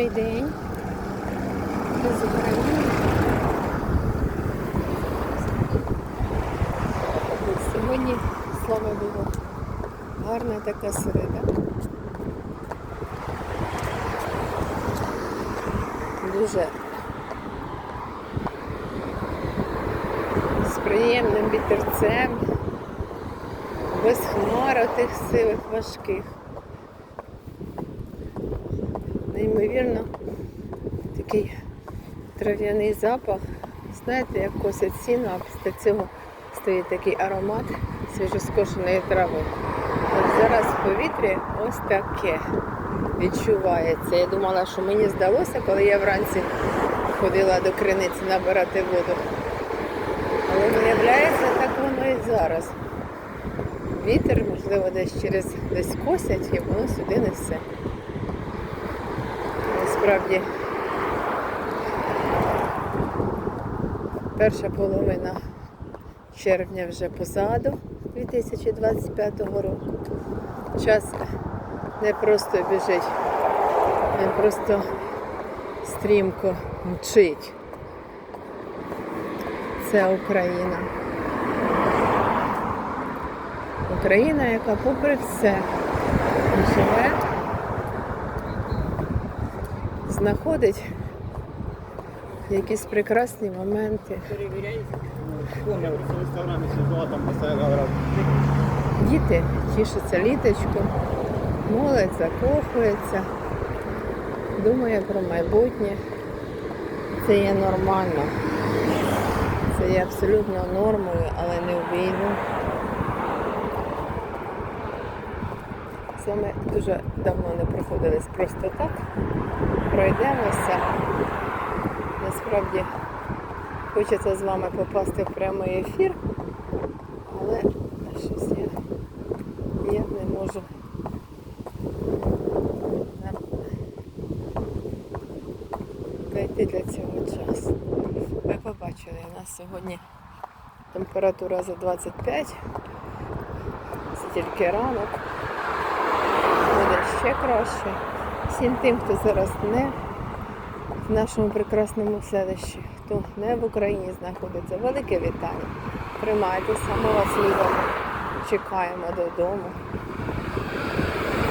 Добрий день. Ми з України. Сьогодні, слава Богу, гарна така середа. Дуже з приємним вітерцем, без хмар тих сивих важких. Неймовірно, такий трав'яний запах. Знаєте, як косять сіно, а після цього стоїть такий аромат свіжоскошеної трави. От зараз в повітрі ось таке відчувається. Я думала, що мені здалося, коли я вранці ходила до криниці набирати воду. Але виявляється, так воно і зараз. Вітер, можливо, десь через десь косять, і воно сюди несе. Насправді перша половина червня вже позаду 2025 року. Час не просто біжить, не просто стрімко мчить. Це Україна. Україна, яка попри все живе знаходить якісь прекрасні моменти. Діти тішаться літочком, молодь закохується, думає про майбутнє. Це є нормально. Це є абсолютно нормою, але не в війну. Це ми дуже давно не проходились просто так. Пройдемося. Насправді хочеться з вами попасти в прямий ефір, але щось я ніяк не можу. Знайти для цього часу. Ви побачили, у нас сьогодні температура за 25, це тільки ранок, ще краще. Всім тим, хто зараз не в нашому прекрасному селищі, хто не в Україні знаходиться, велике вітання. Тримайтеся, ми вас любимо, чекаємо додому.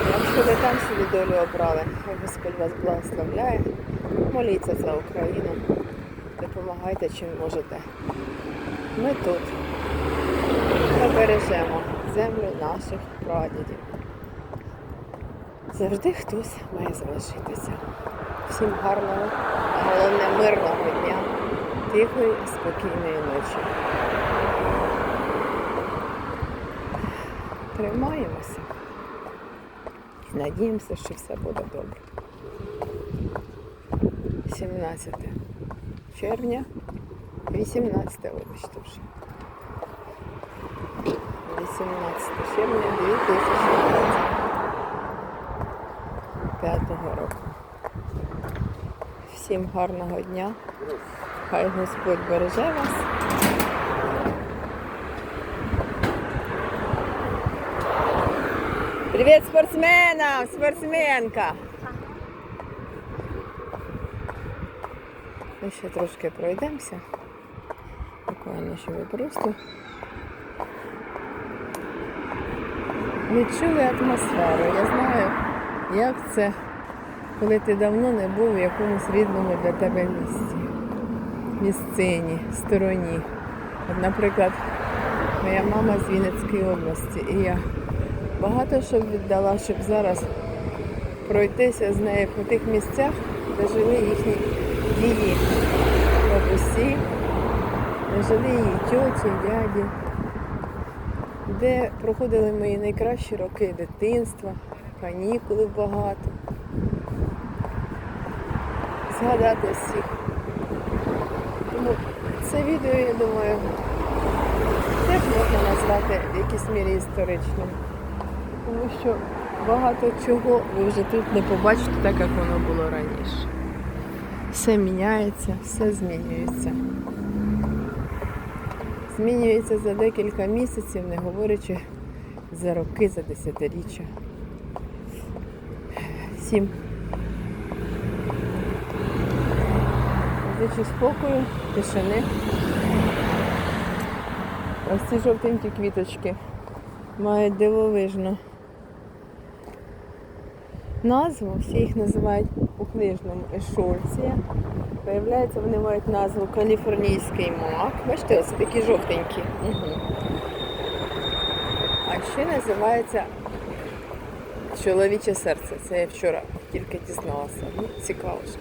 Якщо ви там собі долю обрали, Господь вас благословляє. Моліться за Україну, допомагайте чим можете. Ми тут. Ми бережемо землю наших прадідів. Завжди хтось має залишитися. Всім гарного, головне мирного дня, тихої, спокійної ночі. Тримаємося і надіємося, що все буде добре. 17 червня, 18 вибачте вже. 18 червня 2025 року. Всім гарного дня. Хай Господь береже вас. Привіт спортсменам! Спортсменка! Ми ще трошки пройдемося. Буквально, щоб ви просто відчули атмосферу. Я знаю, як це, коли ти давно не був в якомусь рідному для тебе місці. Місцині, стороні. От, наприклад, моя мама з Вінницької області, і я багато що віддала, щоб зараз пройтися з нею по тих місцях, де жили їхні дії, бабусі, де жили її тьоті, дяді, де проходили мої найкращі роки дитинства, канікули багато. Згадати всіх. Тому це відео, я думаю, теж можна назвати в якійсь мірі історичним. Тому що багато чого ви вже тут не побачите так, як воно було раніше. Все міняється, все змінюється. Змінюється за декілька місяців, не говорячи за роки, за десятиріччя. Всім тисячі спокою, тишини. Ось ці жовтенькі квіточки мають дивовижну назву, всі їх називають у книжному ешольція. Виявляється, вони мають назву каліфорнійський мак. Бачите, ось такі жовтенькі. Угу. А ще називається чоловіче серце. Це я вчора тільки дізналася. Ну, цікаво ж.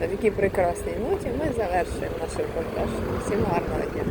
На такій прекрасній ноті ми завершуємо наш репортаж. Всім гарного дня.